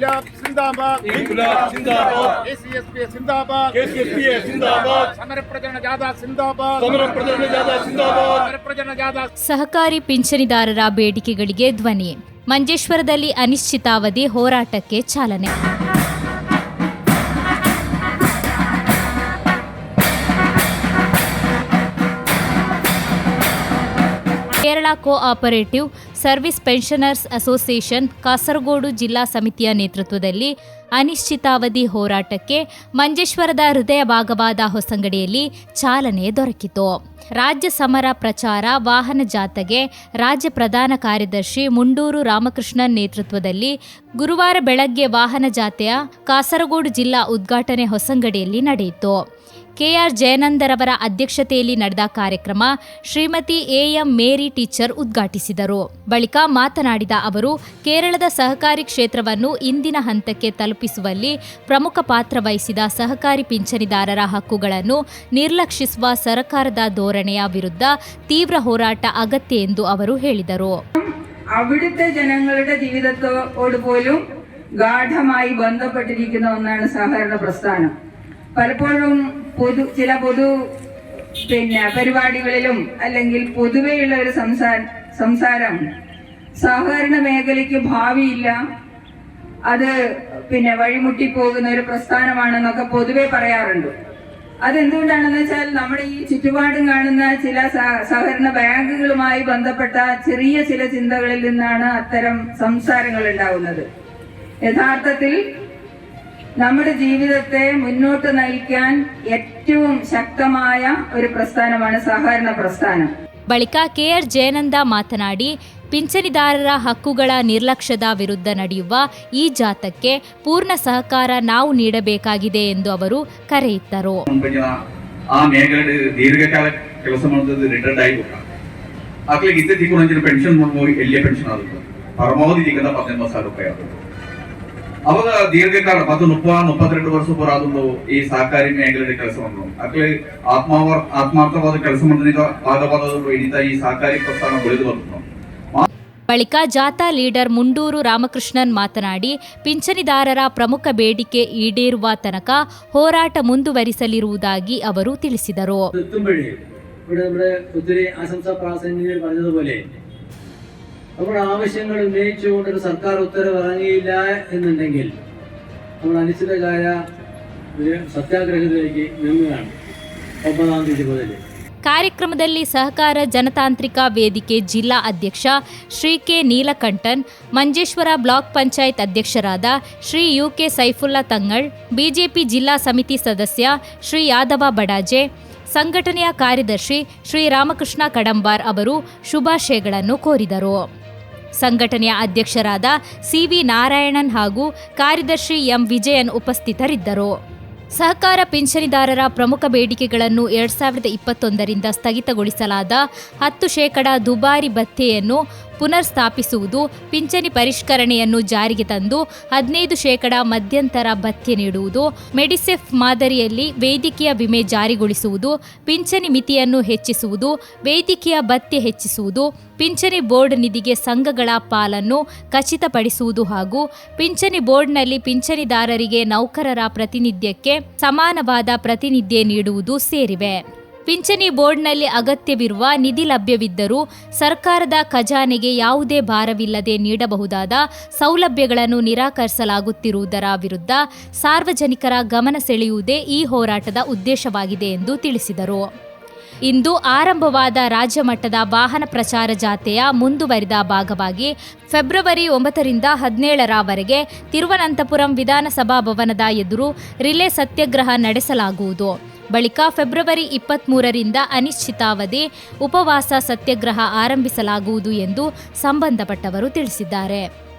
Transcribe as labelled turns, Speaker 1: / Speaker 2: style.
Speaker 1: ಇನ್ಕ್ಲಾಬ್ ಜಿಂದಾಬಾದ್
Speaker 2: ಇನ್ಕ್ಲಾಬ್ ಜಿಂದಾಬಾದ್
Speaker 1: ಕೆಸಿಎಸ್ಪಿ ಜಿಂದಾಬಾದ್
Speaker 2: ಕೆಸಿಎಸ್ಪಿ ಸಿಂದಾಬಾದ್
Speaker 1: ಸಮರ ಪ್ರಜನ ಜಾದಾ ಜಿಂದಾಬಾದ್
Speaker 2: ಸಮರ ಪ್ರಜನ ಜಾದಾ ಜಿಂದಾಬಾದ್
Speaker 1: ಸಮರ ಪ್ರಜನ ಜಾದಾ
Speaker 3: ಸಹಕಾರಿ ಪಿಂಚಣಿದಾರರ ಬೇಡಿಕೆಗಳಿಗೆ ಧ್ವನಿ. ಮಂಜೇಶ್ವರದಲ್ಲಿ ಅನಿಶ್ಚಿತಾವಧಿ ಹೋರಾಟಕ್ಕೆ ಚಾಲನೆ. Kerala cooperative service pensioners association Kasaragod ಜಿಲ್ಲಾ ಸಮಿತಿಯ ನೇತೃತ್ವದಲ್ಲಿ ಅನಿಶ್ಚಿತಾವಧಿ ಹೋರಾಟಕ್ಕೆ ಮಂಜೇಶ್ವರದ ಹೃದಯ ಭಾಗವಾದ ಹೊಸಂಗಡಿಯಲ್ಲಿ ಚಾಲನೆ ದೊರಕಿತು. ರಾಜ್ಯ ಸಮರ ಪ್ರಚಾರ, ವಾಹನ ಜಾಥಾಗೆ ರಾಜ್ಯ ಪ್ರಧಾನ ಕಾರ್ಯದರ್ಶಿ ಮುಂಡೂರು ರಾಮಕೃಷ್ಣನ್ ನೇತೃತ್ವದಲ್ಲಿ ಗುರುವಾರ ಬೆಳಗ್ಗೆ ವಾಹನ ಜಾಥೆಯ ಕಾಸರಗೋಡು ಜಿಲ್ಲಾ ಉದ್ಘಾಟನೆ ಹೊಸಂಗಡಿಯಲ್ಲಿ ನಡೆಯಿತು. ಕೆಆರ್ ಜಯನಂದರವರ ಅಧ್ಯಕ್ಷತೆಯಲ್ಲಿ ನಡೆದ ಕಾರ್ಯಕ್ರಮ ಶ್ರೀಮತಿ ಎಎಂ ಮೇರಿ ಟೀಚರ್ ಉದ್ಘಾಟಿಸಿದರು ಬಳಿಕ ಮಾತನಾಡಿದ ಅವರು ಕೇರಳದ ಸಹಕಾರಿ ಕ್ಷೇತ್ರವನ್ನು ಇಂದಿನ ಹಂತಕ್ಕೆ ತಲುಪಿಸುವಲ್ಲಿ ಪ್ರಮುಖ ಪಾತ್ರ ವಹಿಸಿದ ಸಹಕಾರಿ ಪಿಂಚಣಿದಾರರ ಹಕ್ಕುಗಳನ್ನು ನಿರ್ಲಕ್ಷಿಸುವ ಸರ್ಕಾರದ ಧೋರಣೆಯ ವಿರುದ್ಧ ತೀವ್ರ ಹೋರಾಟ അഗത്യ ಎಂದು ಅವರು ಹೇಳಿದರು
Speaker 4: അവിടുത്തെ ജനങ്ങളുടെ ജീവിതത്തോട് പോലും ഗാഠമായി ബന്ധപ്പെട്ടിരിക്കുന്ന ഒന്നാണ് സഹകരണ പ്രസ്ഥാനം പലപ്പോഴും പൊതു ചില പൊതു പിന്നെ പരിപാടികളിലും അല്ലെങ്കിൽ പൊതുവെയുള്ള ഒരു സംസാര സംസാരം സഹകരണ മേഖലയ്ക്ക് ഭാവിയില്ല. അത് പിന്നെ വഴിമുട്ടിപ്പോകുന്ന ഒരു പ്രസ്ഥാനമാണെന്നൊക്കെ പൊതുവെ പറയാറുണ്ട്. അതെന്തുകൊണ്ടാണെന്ന് വെച്ചാൽ നമ്മുടെ ഈ ചുറ്റുപാടും കാണുന്ന ചില സഹ- സഹകരണ ബാങ്കുകളുമായി ബന്ധപ്പെട്ട ചെറിയ ചില ചിന്തകളിൽ നിന്നാണ് അത്തരം സംസാരങ്ങൾ ഉണ്ടാകുന്നത്. യഥാർത്ഥത്തിൽ നമ്മുടെ ജീവിതത്തെ മുന്നോട്ട് നയിക്കാൻ ഏറ്റവും ശക്തമായ ഒരു പ്രസ്ഥാനമാണ് സഹകരണ പ്രസ്ഥാനം
Speaker 3: ಬಳಿಕ ಕೆಆರ್ ಜಯನಂದ ಮಾತನಾಡಿ ಪಿಂಚಣಿದಾರರ ಹಕ್ಕುಗಳ ನಿರ್ಲಕ್ಷ್ಯದ ವಿರುದ್ಧ ನಡೆಯುವ ಈ ಜಾಥಾಕ್ಕೆ ಪೂರ್ಣ ಸಹಕಾರ ನಾವು ನೀಡಬೇಕಾಗಿದೆ ಎಂದು ಅವರು ಕರೆ ಇತ್ತರು
Speaker 5: ಮುಂಬೈನ ಆ ಮೇಘಡ್ ದೀರ್ಘಕಾಲ ಕೆಲಸ ಮಾಡಿದ್ದು ರಿಟೈರ್ಡ್ ಆಗಿಬಿಟ್ಟ ಆಗ್ಲಿಕ್ಕೆ ಇತ್ತೆ ತಿಕ್ಕೊಂಡು ಪೆನ್ಷನ್ ಮಾಡ್ಬೋದು ಎಲ್ಲಿಯ ಪೆನ್ಷನ್ ಆಗುತ್ತೆ ಪರಮಾವಧಿ ತಿಕ್ಕದ ಪದ್ದೆಂಬತ್ತು ಸಾವಿರ ರೂಪಾಯಿ ಆಗುತ್ತೆ ಅವಾಗ ದೀರ್ಘಕಾಲ ಮತ್ತು ಮುಪ್ಪ ಮುಪ್ಪತ್ತೆರಡು ವರ್ಷ ಪುರಾದೊಂದು ಈ ಸಹಕಾರಿ ಮೇಘಲದ ಕೆಲಸವನ್ನು ಅಕ್ಲೆ ಆತ್ಮ ಆತ್ಮಾರ್ಥವಾದ ಕೆಲಸ ಮಾಡಿದ ಭಾಗವಾದವರು ಹಿಡಿತ ಈ ಸಹಕಾರಿ ಪ್ರಸ್ಥಾನ ಬೆಳೆದು ಬಂತು
Speaker 3: ಬಳಿಕ ಜಾಥಾ ಲೀಡರ್ ಮುಂಡೂರು ರಾಮಕೃಷ್ಣನ್ ಮಾತನಾಡಿ ಪಿಂಚಣಿದಾರರ ಪ್ರಮುಖ ಬೇಡಿಕೆ ಈಡೇರುವ ತನಕ ಹೋರಾಟ ಮುಂದುವರಿಸಲಿರುವುದಾಗಿ ಅವರು ತಿಳಿಸಿದರು.
Speaker 6: നമ്മുടെ ഒത്തിരി ആശംസാ പ്രാസംഗികർ പറഞ്ഞതുപോലെ നമ്മുടെ ആവശ്യങ്ങൾ ഉന്നയിച്ചുകൊണ്ട് ഒരു സർക്കാർ ഉത്തരവ് ഇറങ്ങിയില്ല എന്നുണ്ടെങ്കിൽ നമ്മൾ അനിശ്ചിതകാല ഒരു സത്യാഗ്രഹത്തിലേക്ക് നീങ്ങുകയാണ് ഒമ്പതാം തീയതി മുതൽ
Speaker 3: ಕಾರ್ಯಕ್ರಮದಲ್ಲಿ ಸಹಕಾರ ಜನತಾಂತ್ರಿಕ ವೇದಿಕೆ ಜಿಲ್ಲಾ ಅಧ್ಯಕ್ಷ ಶ್ರೀ ಕೆ ನೀಲಕಂಠನ್ ಮಂಜೇಶ್ವರ ಬ್ಲಾಕ್ ಪಂಚಾಯತ್ ಅಧ್ಯಕ್ಷರಾದ Shri U K Saifullah Thangal BJP ಜಿಲ್ಲಾ ಸಮಿತಿ ಸದಸ್ಯ ಶ್ರೀ ಯಾದವ ಬಡಾಜೆ ಸಂಘಟನೆಯ ಕಾರ್ಯದರ್ಶಿ ಶ್ರೀ ರಾಮಕೃಷ್ಣ ಕಡಂಬಾರ್ ಅವರು ಶುಭಾಶಯಗಳನ್ನು ಕೋರಿದರು ಸಂಘಟನೆಯ ಅಧ್ಯಕ್ಷರಾದ ಸಿವಿ ನಾರಾಯಣನ್ ಹಾಗೂ ಕಾರ್ಯದರ್ಶಿ ಎಂ. ವಿಜಯನ್ ಉಪಸ್ಥಿತರಿದ್ದರು. ಸಹಕಾರ ಪಿಂಚಣಿದಾರರ ಪ್ರಮುಖ ಬೇಡಿಕೆಗಳನ್ನು ಎರಡ್ ಸಾವಿರದ ಇಪ್ಪತ್ತೊಂದರಿಂದ ಸ್ಥಗಿತಗೊಳಿಸಲಾದ ಹತ್ತು ಶೇಕಡಾ ದುಬಾರಿ ಭತ್ಯೆಯನ್ನು ಪುನರ್ ಸ್ಥಾಪಿಸುವುದು ಪಿಂಚಣಿ ಪರಿಷ್ಕರಣೆಯನ್ನು ಜಾರಿಗೆ ತಂದು ಹದಿನೈದು ಶೇಕಡ ಮಧ್ಯಂತರ ಭತ್ಯೆ ನೀಡುವುದು, ಮೆಡಿಸೆಫ್ ಮಾದರಿಯಲ್ಲಿ ವೈದ್ಯಕೀಯ ವಿಮೆ ಜಾರಿಗೊಳಿಸುವುದು, ಪಿಂಚಣಿ ಮಿತಿಯನ್ನು ಹೆಚ್ಚಿಸುವುದು ವೈದ್ಯಕೀಯ ಭತ್ಯೆ ಹೆಚ್ಚಿಸುವುದು, ಪಿಂಚಣಿ ಬೋರ್ಡ್ ನಿಧಿಗೆ ಸಂಘಗಳ ಪಾಲನ್ನು ಖಚಿತಪಡಿಸುವುದು ಹಾಗೂ ಪಿಂಚಣಿ ಬೋರ್ಡ್ನಲ್ಲಿ ಪಿಂಚಣಿದಾರರಿಗೆ ನೌಕರರ ಪ್ರತಿನಿಧ್ಯಕ್ಕೆ ಸಮಾನವಾದ ಪ್ರಾತಿನಿಧ್ಯ ನೀಡುವುದು ಸೇರಿವೆ. ಪಿಂಚಣಿ ಬೋರ್ಡ್ನಲ್ಲಿ ಅಗತ್ಯವಿರುವ ನಿಧಿ ಲಭ್ಯವಿದ್ದರೂ ಸರ್ಕಾರದ ಖಜಾನೆಗೆ ಯಾವುದೇ ಭಾರವಿಲ್ಲದೆ ನೀಡಬಹುದಾದ ಸೌಲಭ್ಯಗಳನ್ನು ನಿರಾಕರಿಸಲಾಗುತ್ತಿರುವುದರ ವಿರುದ್ಧ ಸಾರ್ವಜನಿಕರ ಗಮನ ಸೆಳೆಯುವುದೇ ಈ ಹೋರಾಟದ ಉದ್ದೇಶವಾಗಿದೆ ಎಂದು ತಿಳಿಸಿದರು. ಇಂದು ಆರಂಭವಾದ ರಾಜ್ಯ ಮಟ್ಟದ ವಾಹನ ಪ್ರಚಾರ ಜಾಥೆಯ ಮುಂದುವರಿದ ಭಾಗವಾಗಿ ಫೆಬ್ರವರಿ ಒಂಬತ್ತರಿಂದ ಹದಿನೇಳರವರೆಗೆ ತಿರುವನಂತಪುರಂ ವಿಧಾನಸಭಾ ಭವನದ ಎದುರು ರಿಲೇ ಸತ್ಯಾಗ್ರಹ ನಡೆಸಲಾಗುವುದು. ಬಳಿಕ ಫೆಬ್ರವರಿ ಇಪ್ಪತ್ತ್ಮೂರರಿಂದ ಅನಿಶ್ಚಿತಾವಧಿ ಉಪವಾಸ ಸತ್ಯಾಗ್ರಹ ಆರಂಭಿಸಲಾಗುವುದು ಎಂದು ಸಂಬಂಧಪಟ್ಟವರು ತಿಳಿಸಿದ್ದಾರೆ.